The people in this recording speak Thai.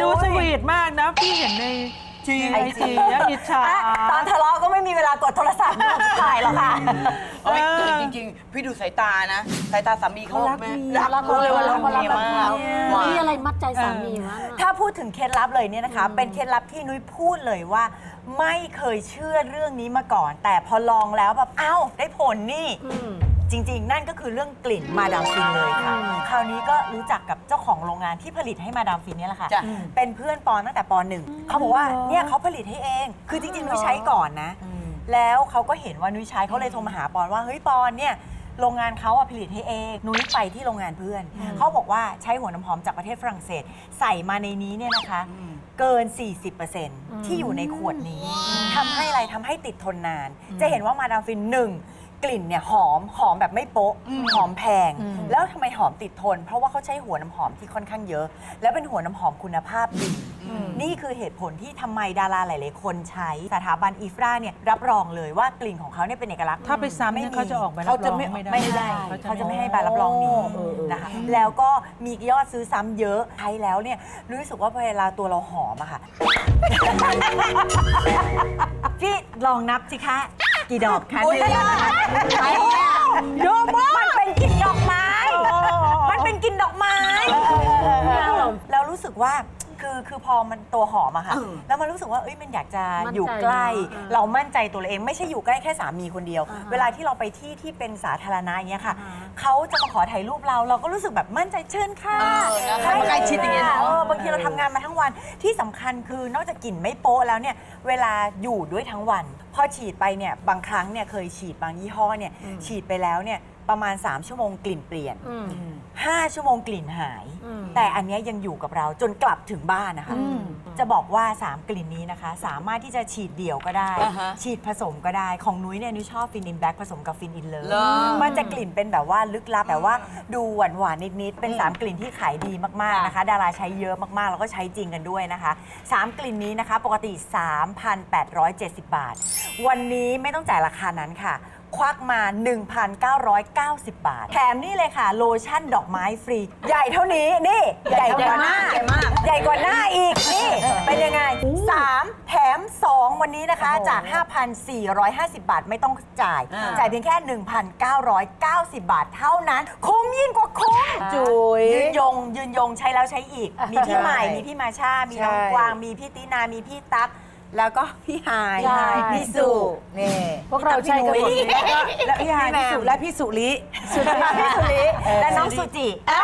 ดูสวีทมากนะ พี่เห็นในจริงไอจีแล้วอิจฉาอะตอนทะเลาะก็ไม่มีเวลากดโทรศัพท์ถ่ายหรอกค่ะ เอ้ยเออจริงจริงๆพี่ดูสายตานะ สายตาสามีเขารักแม่เมียรักรักเขาเลยว่ารักเขารักเมียแบบมากเขาหวาน มีอะไรมัดใจสามีวะ ถ้าพูดถึงเคล็ดลับเลยเนี่ยนะคะ เป็นเคล็ดลับที่นุ้ยพูดเลยว่า ไม่เคยเชื่อเรื่องนี้มาก่อน แต่พอลองแล้วแบบเอ้าได้ผลนี่ จริง ๆ นั่นก็คือเรื่องกลิ่นมาดามฟินเลยค่ะ คราวนี้ก็รู้จักกับเจ้าของโรงงานที่ผลิตให้มาดามฟินเนี่ยแหละค่ะ จ้ะ เป็นเพื่อนปอนตั้งแต่ปหนึ่งเขาบอกว่าเนี่ยเขาผลิตให้เอง คือจริงๆนุ้ยใช้ก่อนนะ แล้วเขาก็เห็นว่านุ้ยใช้เขาเลยโทรมาหาปอนว่าเฮ้ยปอนเนี่ยโรงงานเขาอะผลิตให้เองนุ้ยไปที่โรงงานเพื่อน เขาบอกว่าใช้หัวน้ำหอมจากประเทศฝรั่งเศส ใส่มาในนี้เนี่ยนะคะ เกิน 40%ที่อยู่ในขวดนี้ทำให้อะไรทำให้ติดทนนาน จะเห็นว่ามาดามฟินหนึ่ง กลิ่นเนี่ยหอมหอมแบบไม่โป๊ะหอมแพง แล้วทำไมหอมติดทน เพราะว่าเขาใช้หัวน้ำหอมที่ค่อนข้างเยอะ แล้วเป็นหัวน้ำหอมคุณภาพดี นี่คือเหตุผลที่ทำไมดาราหลาย ๆ คนใช้สถาบันอีฟราเนี่ยรับรองเลยว่ากลิ่นของเขาเนี่ยเป็นเอกลักษณ์ถ้าไปซ้ำเนี่ยม่มีเขาจะออกใบรับเขารจะองไม่ไม่ได้ ไม่ได้เขาจะไม่ให้ใบรับรองนี้นะคะแล้วก็มียอดซื้อซ้ำเยอะใช้แล้วเนี่ยรู้สึกว่าเวลาตัวเราหอมอะค่ะ พี่ลองนับสิคะ กี่ดอกคะโอ้ยเนี่ยยากไอ้เนี่ยเยอะมากมันเป็นกลิ่นดอกไม้ มันเป็นกลิ่นดอกไม้ เรารู้สึกว่าคือคือพอมันตัวหอมอะค่ะเออแล้วมันรู้สึกว่าเอ้ยมันอยากจะมั่นใจอยู่ใกล้ เนอะเรามั่นใจตัวเราเองไม่ใช่อยู่ใกล้แค่สามีคนเดียวเวลาที่เราไปที่ที่เป็นสาธารณะอย่างเงี้ยค่ะเขาจะมาขอถ่ายรูปเราเราก็รู้สึกแบบมั่นใจเชิญค่ะเออนะเข้ามาใกล้ชิดอย่างเงี้ยเนอะเออบาง ทีเราทำงานมาทั้งวันที่สำคัญคือนอกจากกลิ่นไม่โป๊ะแล้วเนี่ยเวลาอยู่ด้วยทั้งวัน พอฉีดไปเนี่ยบางครั้งเนี่ยเคยฉีดบางยี่ห้อเนี่ยฉีดไปแล้วเนี่ย ประมาณ 3 ชั่วโมงกลิ่นเปลี่ยน5ชั่วโมงกลิ่นหายแต่อันเนี้ยยังอยู่กับเราจนกลับถึงบ้านนะคะจะบอกว่า 3 กลิ่นนี้นะคะ สามารถที่จะฉีดเดี่ยวก็ได้ อ่าฮะฉีดผสมก็ได้ของนุ้ยเนี่ยนุ้ยชอบฟินอินแบ็กผสมกับฟินอินเลิฟเหรอมันจะกลิ่นเป็นแบบว่าลึกลับแบบว่าดูหวานหวานๆนิด ๆ เป็น 3 กลิ่นที่ขายดีมาก ๆ นะคะ ดาราใช้เยอะมาก ๆ แล้วก็ใช้จริงกันด้วยนะคะ 3 กลิ่นนี้นะคะ ปกติ 3,870 บาท วันนี้ไม่ต้องจ่ายราคานั้นค่ะ ควักมา 1,990 บาท แถมนี่เลยค่ะ โลชั่นดอกไม้ฟรี ใหญ่เท่านี้ นี่ ใหญ่กว่าหน้า ใหญ่มากใหญ่กว่าหน้าอีก นี่ เป็นยังไง 3 แถม 2 วันนี้นะคะ จาก 5,450 บาทไม่ต้องจ่าย อ่า จ่ายเพียงแค่ 1,990 บาทเท่านั้น คุ้มยิ่งกว่าคุ้ม จุ๋ย ยืนยงยืนยงใช้แล้วใช้อีก มีพี่ใหม่ มีพี่มาชา มีน้องใช่กวาง มีพี่ตินา มีพี่ตั๊ก แล้วก็พี่หายใช่ พี่สุนี่พวกเราใช้กันหมดแล้วพี่หายพี่สุและพี่สุริ สุริพี่สุริและน้องสุจิ อ่า